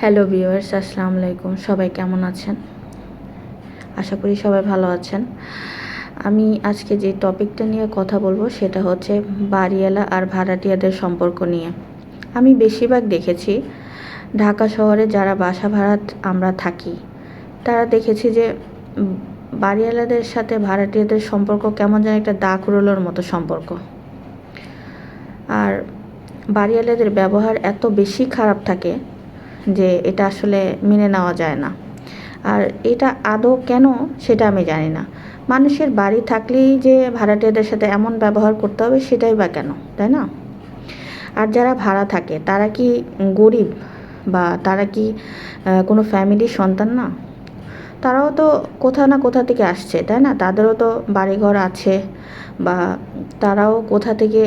Hello viewers আসসালামু আলাইকুম। সবাই কেমন আছেন? আশা করি সবাই ভালো আছেন। আমি আজকে যে টপিকটা নিয়ে কথা বলব সেটা হচ্ছে বাড়িওয়ালা আর ভাড়াটিয়াদের সম্পর্ক নিয়ে। আমি বেশিরভাগ দেখেছি ঢাকা শহরে যারা বাসা ভাড়া আমরা থাকি, তারা দেখেছি যে বাড়িওয়ালাদের সাথে ভাড়াটিয়াদের সম্পর্ক কেমন যেন একটা দাগ রোলোর মতো সম্পর্ক। আর বাড়িওয়ালাদের ব্যবহার এত বেশি খারাপ থাকে যে এটা আসলে মেনে নেওয়া যায় না। আর এটা আদৌ কেন সেটা আমি জানি না। মানুষের বাড়ি থাকলেই যে ভাড়াটিয়াদের সাথে এমন ব্যবহার করতে হবে সেটাই বা কেন, তাই না? আর যারা ভাড়া থাকে, তারা কি গরিব বা তারা কি কোনো ফ্যামিলির সন্তান না? তারাও তো কোথা না কোথা থেকে আসছে, তাই না? তাদেরও তো বাড়িঘর আছে বা তারাও কোথা থেকে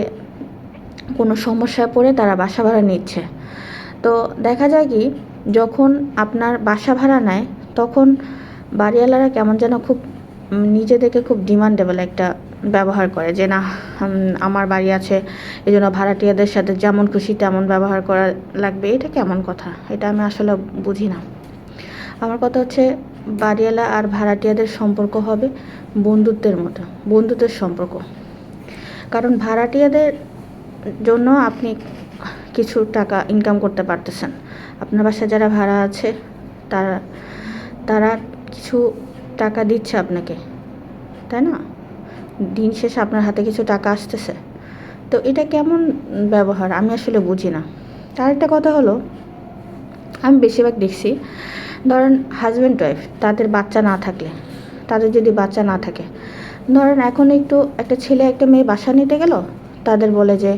কোনো সমস্যায় পড়ে তারা বাসা ভাড়া নিচ্ছে। তো দেখা যায় কি, যখন আপনার বাসা ভাড়া নেয়, তখন বাড়িওয়ালারা কেমন যেন খুব নিজেদেরকে খুব ডিমান্ডেবল একটা ব্যবহার করে যে, না আমার বাড়ি আছে এই জন্য ভাড়াটিয়াদের সাথে যেমন খুশি তেমন ব্যবহার করা লাগবে। এটা কেমন কথা? এটা আমি আসলে বুঝি না। আমার কথা হচ্ছে, বাড়িওয়ালা আর ভাড়াটিয়াদের সম্পর্ক হবে বন্ধুত্বের মতো, বন্ধুত্বের সম্পর্ক। কারণ ভাড়াটিয়াদের জন্য আপনি কিছু টাকা ইনকাম করতে পারতেছেন। আপনার বাসায় যারা ভাড়া আছে, তারা তারা কিছু টাকা দিচ্ছে আপনাকে, তাই না? দিন শেষে আপনার হাতে কিছু টাকা আসতেছে। তো এটা কেমন ব্যবহার? আমি আসলে বুঝি না। তার একটা কথা হলো, আমি বেশিরভাগ দেখছি, ধরেন হাজব্যান্ড ওয়াইফ তাদের বাচ্চা না থাকলে, তাদের যদি বাচ্চা না থাকে, ধরেন এখন একটু একটা ছেলে, একটা মেয়ে বাসা নিতে গেল, তাদের বলে যে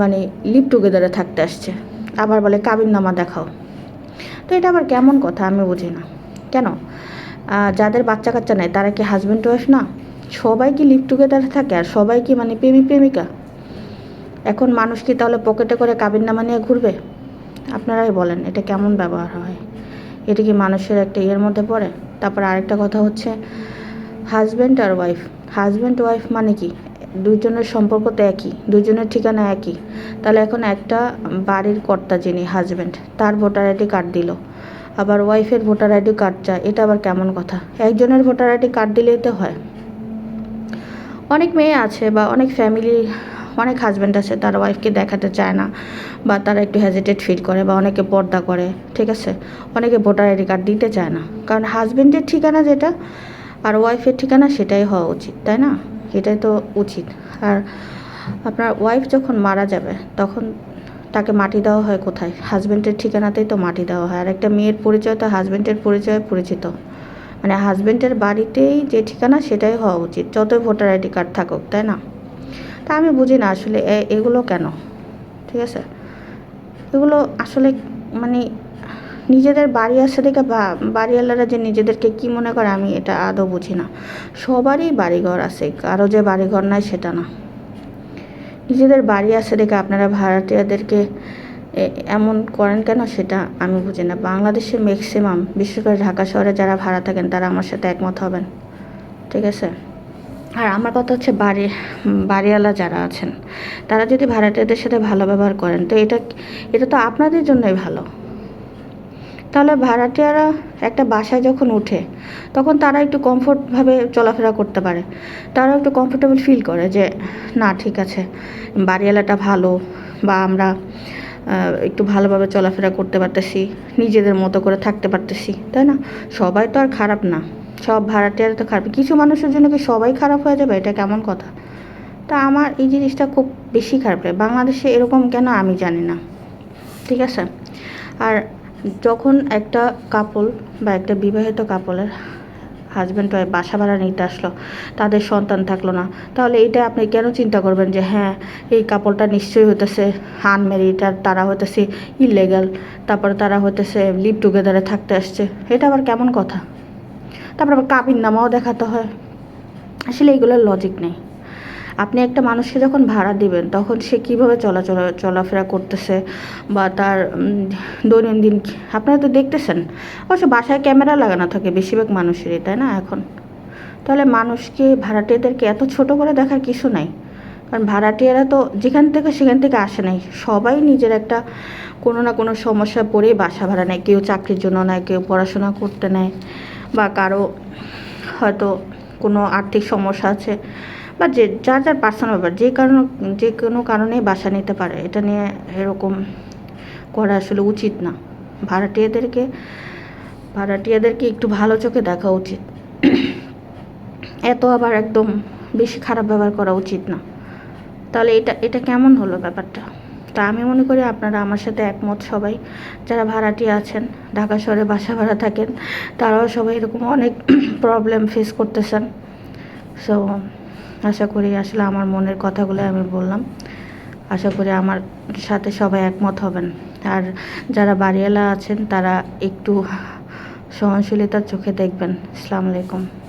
মানে লিভ টুগেদারে থাকতে আসছে। আবার বলে কাবিন নামা দেখাও। তো এটা আবার কেমন কথা আমি বুঝি না। কেন? যাদের বাচ্চা কাচ্চা নেয় তারা কি হাজব্যান্ড ওয়াইফ না? সবাই কি লিভ টুগেদারে থাকে আর সবাই কি মানে প্রেমিক প্রেমিকা? এখন মানুষ কি তাহলে পকেটে করে কাবিন নামা নিয়ে ঘুরবে? আপনারাই বলেন, এটা কেমন ব্যবহার হয়? এটা কি মানুষের একটা ইয়ের মধ্যে পড়ে? তারপর আরেকটা কথা হচ্ছে হাজব্যান্ড আর ওয়াইফ হাজব্যান্ড ওয়াইফ মানে কি? দুইজনের সম্পর্ক তো একই দুজনের ঠিকানা একই। তাহলে এখন একটা বাড়ির কর্তা যিনি হাজব্যান্ড তার ভোটার আইডি কার্ড দিল। আবার ওয়াইফের ভোটার আইডি কার্ড চায়, এটা আবার কেমন কথা? একজনের ভোটার আইডি কার্ড দিলেই তো হয়। অনেক মেয়ে আছে বা অনেক ফ্যামিলি অনেক হাজব্যান্ড আছে, তার ওয়াইফকে দেখাতে চায় না বা তারা একটু হেজিটেট ফিল করে বা অনেকে পর্দা করে, ঠিক আছে? অনেকে ভোটার আইডি কার্ড দিতে চায় না। কারণ হাজব্যান্ডের ঠিকানা যেটা আর ওয়াইফের ঠিকানা সেটাই হওয়া উচিত, তাই না? এটাই তো উচিত। আর আপনার ওয়াইফ যখন মারা যাবে, তখন তাকে মাটি দেওয়া হয় কোথায়? হাজব্যান্ডের ঠিকানাতেই তো মাটি দেওয়া হয়। আর একটা মেয়ের পরিচয় তো হাজব্যান্ডের পরিচয়ে পরিচিত। মানে হাজব্যান্ডের বাড়িতেই যে ঠিকানা, সেটাই হওয়া উচিত। যতই ভোটার আইডি কার্ড থাকুক, তাই না? তা আমি বুঝি না আসলে এগুলো কেন? ঠিক আছে? এগুলো আসলে মানে নিজেদের বাড়ি দেখে বা বাড়িওয়ালারা যে নিজেদেরকে কি মনে করে, আমি এটা আদৌ বুঝি না। সবারই বাড়িঘর আছে, কারও যে বাড়িঘর নাই সেটা না। নিজেদের বাড়ি আছে দেখে আপনারা ভাড়াটিয়াদেরকে এমন করেন কেন সেটা আমি বুঝি না। বাংলাদেশে ম্যাক্সিমাম বিশেষ করে ঢাকা শহরে যারা ভাড়া থাকেন, তারা আমার সাথে একমত হবেন। ঠিক আছে? আর আমার কথা হচ্ছে বাড়ি, বাড়িওয়ালা যারা আছেন, তারা যদি ভাড়াটিয়াদের সাথে ভালো ব্যবহার করেন, তো এটা এটা তো আপনাদের জন্যই ভালো। তাহলে ভাড়াটিয়ারা একটা বাসায় যখন উঠে তখন তারা একটু কমফোর্টভাবে চলাফেরা করতে পারে। তারা একটু কমফোর্টেবল ফিল করে যে, না, ঠিক আছে, বাড়িওয়ালাটা ভালো বা আমরা একটু ভালোভাবে চলাফেরা করতে পারতেছি, নিজেদের মতো করে থাকতে পারতেছি। তাই না? সবাই তো আর খারাপ না। সব ভাড়াটিয়ারা তো খারাপ। কিছু মানুষের জন্য কি সবাই খারাপ হয়ে যাবে? এটা কেমন কথা? তা আমার এই জিনিসটা খুব বেশি খারাপ লাগে। বাংলাদেশে এরকম কেন আমি জানি না। ঠিক আছে? আর যখন একটা কাপল বা একটা বিবাহিত কাপলের হাজব্যান্ড ওয়াইফ বাসা ভাড়া নিতে আসলো, তাদের সন্তান থাকল না, তাহলে এটা আপনি কেন চিন্তা করবেন যে হ্যাঁ এই কাপলটা নিশ্চয়ই হইতেছে আনমেরিড আর তারা হতেছে ইলিগাল তারপরে তারা হইতেছে লিভ টুগেদারে থাকতে আসছে, এটা আবার কেমন কথা? তারপর আবার কাবিন নামাও দেখাতে হয়। আসলে এইগুলোর লজিক নেই। আপনি একটা মানুষকে যখন ভাড়া দিবেন, তখন সে কীভাবে চলাচল, চলাফেরা করতেছে বা তার দৈনন্দিন আপনারা তো দেখতেছেন। অবশ্য বাসায় ক্যামেরা লাগানো থাকে বেশিরভাগ মানুষেরই, তাই না এখন? তাহলে মানুষকে ভাড়াটিয়াদেরকে এত ছোট করে দেখার কিছু নাই। কারণ ভাড়াটিয়ারা তো যেখান থেকে সেখান থেকে আসে নাই। সবাই নিজের একটা কোনো না কোনো সমস্যা পড়েই বাসা ভাড়া নেয়। কেউ চাকরির জন্য নেয়, কেউ পড়াশোনা করতে নেয় বা কারও হয়তো কোনো আর্থিক সমস্যা আছে। বা যে, যার যার পার্সোনাল ব্যাপার, যে কারণ, যে কোনো কারণেই বাসা নিতে পারে, এটা নিয়ে এরকম করা আসলে উচিত না। ভাড়াটিয়াদেরকে ভাড়াটিয়াদেরকে একটু ভালো চোখে দেখা উচিত। এত আবার একদম বেশি খারাপ ব্যবহার করা উচিত না। তাহলে এটা এটা কেমন হলো ব্যাপারটা? তা আমি মনে করি আপনারা আমার সাথে একমত সবাই। যারা ভাড়াটিয়া আছেন, ঢাকা শহরে বাসা ভাড়া থাকেন, তারাও সবাই এরকম অনেক প্রবলেম ফেস করতেছেন। সো আশা করি আসলে আমার মনের কথাগুলো আমি বললাম। আশা করি আমার সাথে সবাই একমত হবেন। আর যারা বাড়িওয়ালা আছেন, তারা একটু সহনশীলতার চোখে দেখবেন। আসসালামু আলাইকুম।